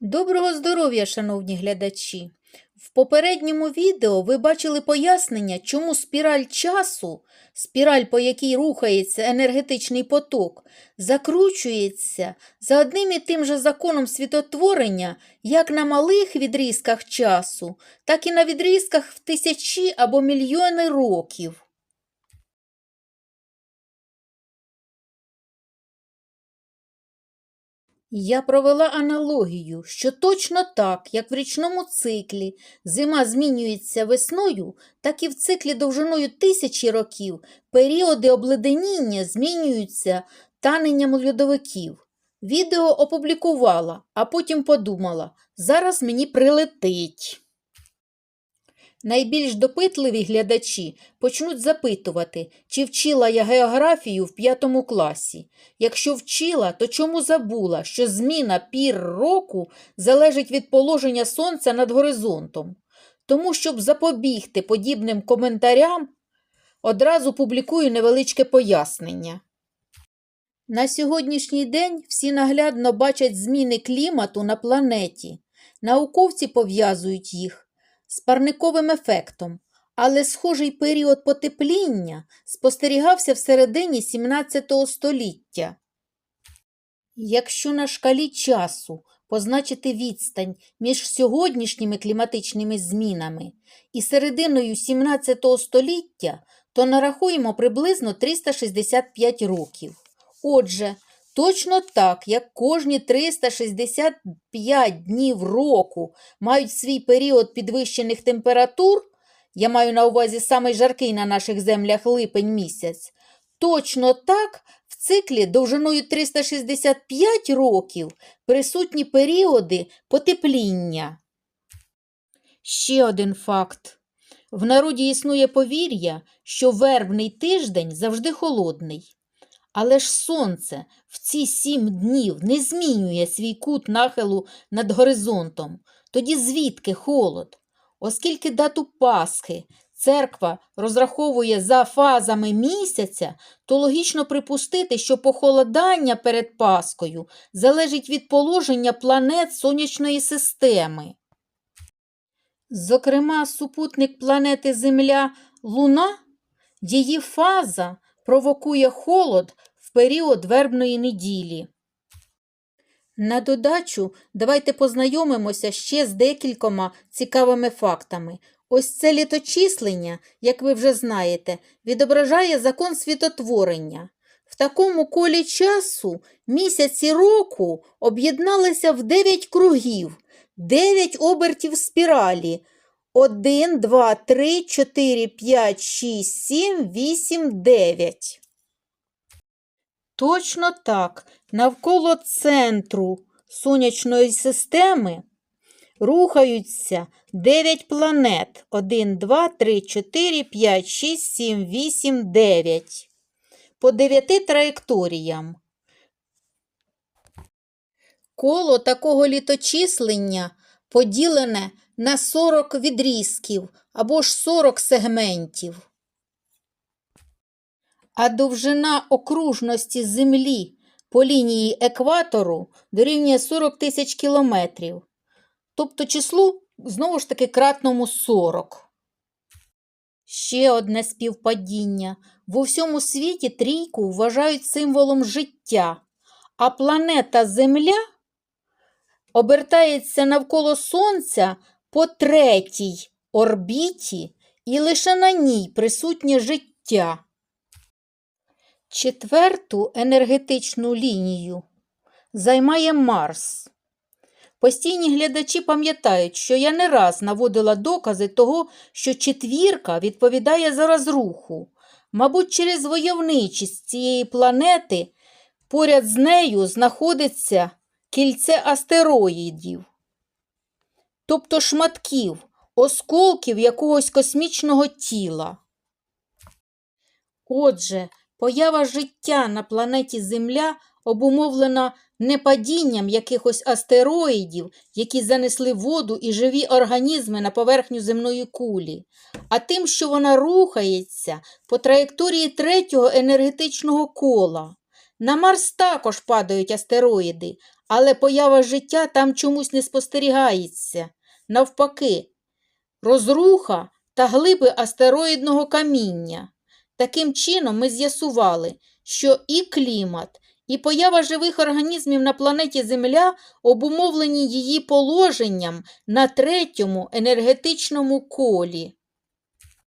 Доброго здоров'я, шановні глядачі! В попередньому відео ви бачили пояснення, чому спіраль часу, спіраль, по якій рухається енергетичний поток, закручується за одним і тим же законом світотворення як на малих відрізках часу, так і на відрізках в тисячі або мільйони років. Я провела аналогію, що точно так, як в річному циклі зима змінюється весною, так і в циклі довжиною тисячі років періоди обледеніння змінюються таненням льодовиків. Відео опублікувала, а потім подумала, зараз мені прилетить. Найбільш допитливі глядачі почнуть запитувати, чи вчила я географію в п'ятому класі. Якщо вчила, то чому забула, що зміна пір року залежить від положення сонця над горизонтом? Тому, щоб запобігти подібним коментарям, одразу публікую невеличке пояснення. На сьогоднішній день всі наглядно бачать зміни клімату на планеті. Науковці пов'язують їх з парниковим ефектом, але схожий період потепління спостерігався в середині 17 століття. Якщо на шкалі часу позначити відстань між сьогоднішніми кліматичними змінами і серединою 17 століття, то нарахуємо приблизно 365 років. Отже, точно так, як кожні 365 днів року мають свій період підвищених температур, я маю на увазі самий жаркий на наших землях липень місяць, точно так в циклі довжиною 365 років присутні періоди потепління. Ще один факт. В народі існує повір'я, що вербний тиждень завжди холодний. Але ж сонце в ці сім днів не змінює свій кут нахилу над горизонтом. Тоді звідки холод? Оскільки дату Пасхи церква розраховує за фазами місяця, то логічно припустити, що похолодання перед Паскою залежить від положення планет сонячної системи. Зокрема, супутник планети Земля Луна, її фаза провокує холод в період вербної неділі. На додачу давайте познайомимося ще з декількома цікавими фактами. Ось це літочислення, як ви вже знаєте, відображає закон світотворення. В такому колі часу місяці року об'єдналися в 9 кругів, 9 обертів спіралі. 1, 2, 3, 4, 5, 6, 7, 8, 9. Точно так, навколо центру сонячної системи рухаються 9 планет. 1, 2, 3, 4, 5, 6, 7, 8, 9. По 9 траєкторіям. Коло такого літочислення поділене на 40 відрізків або ж 40 сегментів. А довжина окружності Землі по лінії екватору дорівнює 40 тисяч кілометрів. Тобто числу, знову ж таки, кратному 40. Ще одне співпадіння. В усьому світі трійку вважають символом життя, а планета Земля обертається навколо Сонця по третій орбіті і лише на ній присутнє життя. Четверту енергетичну лінію займає Марс. Постійні глядачі пам'ятають, що я не раз наводила докази того, що четвірка відповідає за розруху. Мабуть, через войовничість цієї планети поряд з нею знаходиться кільце астероїдів, тобто шматків, осколків якогось космічного тіла. Отже, поява життя на планеті Земля обумовлена не падінням якихось астероїдів, які занесли воду і живі організми на поверхню земної кулі, а тим, що вона рухається по траєкторії третього енергетичного кола. На Марс також падають астероїди, але поява життя там чомусь не спостерігається. Навпаки, розруха та глиби астероїдного каміння. Таким чином ми з'ясували, що і клімат, і поява живих організмів на планеті Земля обумовлені її положенням на третьому енергетичному колі.